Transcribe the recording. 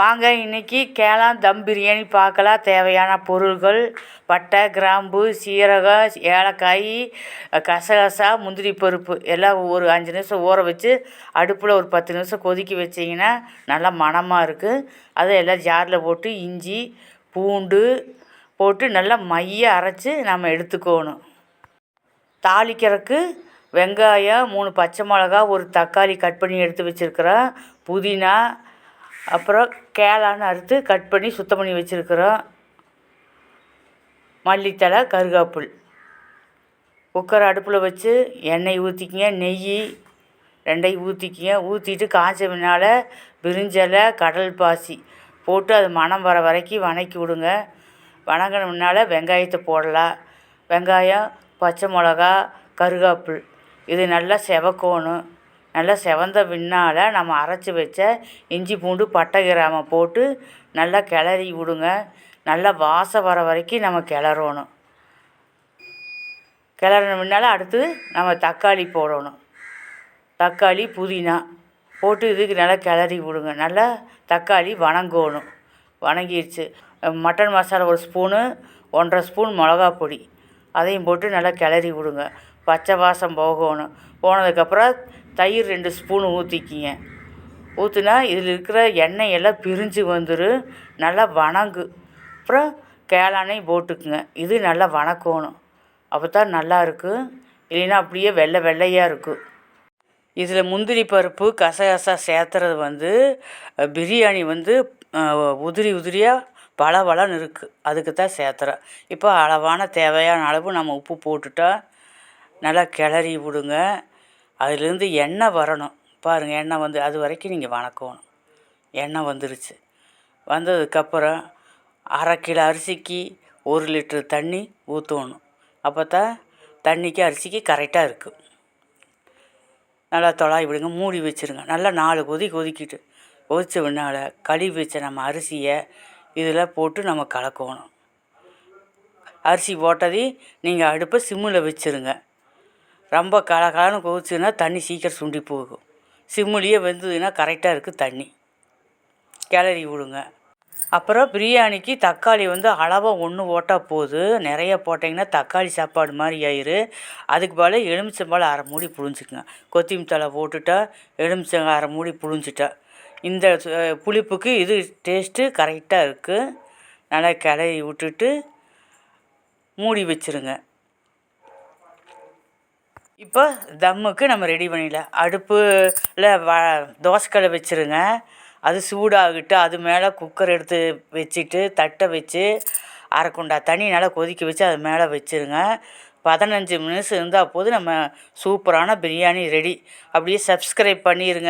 வாங்க இன்றைக்கி கேளான் தம் பிரியாணி பார்க்கலாம் தேவையான பொருள்கள் பட்டை கிராம்பு சீரகம் ஏலக்காய் கசகசா முந்திரி பருப்பு எல்லாம் ஒரு அஞ்சு நிமிஷம் ஊற வச்சு அடுப்பில் ஒரு பத்து நிமிஷம் கொதிக்க வச்சிங்கன்னா நல்லா மணமாக இருக்குது அதை எல்லாம் ஜாரில் போட்டு இஞ்சி பூண்டு போட்டு நல்லா மைய அரைச்சி நம்ம எடுத்துக்கணும். தாளிக்கிறதுக்கு வெங்காயம் மூணு பச்சை மிளகா ஒரு தக்காளி கட் பண்ணி எடுத்து வச்சுருக்குறேன். புதினா அப்புறம் கேளான்னு அறுத்து கட் பண்ணி சுத்தம் பண்ணி வச்சுருக்குறோம். மல்லித்தழை கருகாப்புல் குக்கர் அடுப்பில் வச்சு எண்ணெய் ஊற்றிக்கிங்க நெய் ரெண்டையும் ஊற்றிக்கிங்க ஊற்றிட்டு காய்ச்ச பின்னால் பிரிஞ்சலை கடல் பாசி போட்டு அது மணம் வர வரைக்கும் வணக்கி விடுங்க. வணங்கின முன்னால் வெங்காயத்தை போடலாம். வெங்காயம் பச்சை மிளகா கருகாப்புல் இது நல்லா செவக்கணும். நல்லா செவந்த பின்னால் நம்ம அரைச்சி வச்ச இஞ்சி பூண்டு பட்டை கிராமம் போட்டு நல்லா கிளறி விடுங்க. நல்லா வாசம் வர வரைக்கும் நம்ம கிளறணும். கிளறின முன்னால் அடுத்து நம்ம தக்காளி போடணும். தக்காளி புதினா போட்டு இதுக்கு நல்லா கிளறி விடுங்க. நல்லா தக்காளி வணங்கணும். வணங்கிடுச்சு மட்டன் மசாலா ஒரு ஸ்பூனு ஒன்றரை ஸ்பூன் மிளகா பொடி அதையும் போட்டு நல்லா கிளறி விடுங்க. பச்சை வாசம் போகணும். போனதுக்கப்புறம் தயிர் ரெண்டு ஸ்பூனு ஊற்றிக்கிங்க ஊற்றினா இதில் இருக்கிற எண்ணெய் எல்லாம் பிரிஞ்சு வந்துடும் நல்லா வணங்கு. அப்புறம் கேளானையும் போட்டுக்குங்க. இது நல்லா வணக்கணும். அப்போ தான் நல்லாயிருக்கு இல்லைன்னா அப்படியே வெள்ளை வெள்ளையாக இருக்கும் இதில் முந்திரி பருப்பு கசகசா சேர்த்துறது வந்து பிரியாணி வந்து உதிரி உதிரியாக பளபளன்னு இருக்குது அதுக்கு தான் சேர்த்துறேன். இப்போ அளவான தேவையான அளவு நம்ம உப்பு போட்டுட்டா நல்லா கிளறி விடுங்க. அதுலேருந்து எண்ணெய் வரணும். பாருங்கள் எண்ணெய் வந்து அது வரைக்கும் நீங்கள் வணக்கணும். எண்ணெய் வந்துருச்சு. வந்ததுக்கப்புறம் அரை கிலோ அரிசிக்கு ஒரு லிட்ரு தண்ணி ஊற்றணும் அப்போ தான் தண்ணிக்கு அரிசிக்கு கரெக்டாக இருக்கும். நல்லா தொலாய் விடுங்க மூடி வச்சுருங்க. நல்லா நாலு கொதி கொதிக்கிட்டு கொதித்த பின்னால் கழுவி வச்ச நம்ம அரிசியை இதில் போட்டு நம்ம கலக்கணும். அரிசி போட்டதையும் நீங்கள் அடுப்பை சிம்மில் வச்சுருங்க. ரொம்ப கலகலன்னு கொதிச்சுன்னா தண்ணி சீக்கிரம் சுண்டி போகும். சிம்முலேயே வெந்ததுன்னா கரெக்டாக இருக்குது தண்ணி. கிளறி விடுங்க. அப்புறம் பிரியாணிக்கு தக்காளி வந்து அளவாக ஒன்று போட்டால் போதும் நிறைய போட்டிங்கன்னா தக்காளி சாப்பாடு மாதிரி ஆயிரு. அதுக்கு பதில் எலுமிச்சம்பழம் அரை மூடி புழிஞ்சிக்கங்க. கொத்தமல்லி தழை போட்டுட்டா எலுமிச்சங்க அரை மூடி புழிஞ்சிட்டா. இந்த புளிப்புக்கு இது டேஸ்ட்டு கரெக்டாக இருக்குது நல்லா கிளறி விட்டுட்டு மூடி வச்சுருங்க. இப்போ தம்முக்கு நம்ம ரெடி பண்ணிடலாம் அடுப்பில் வ தோசைக்கல்லை வச்சுருங்க. அது சூடாகிட்டு அது மேலே குக்கர் எடுத்து வச்சுட்டு தட்டை வச்சு அரை குண்டா தண்ணி நல்லா கொதிக்க வச்சு அது மேலே வச்சுருங்க. பதினஞ்சு நிமிஷம் இருந்தால் போது நம்ம சூப்பரான பிரியாணி ரெடி அப்படியே சப்ஸ்கிரைப் பண்ணிடுங்க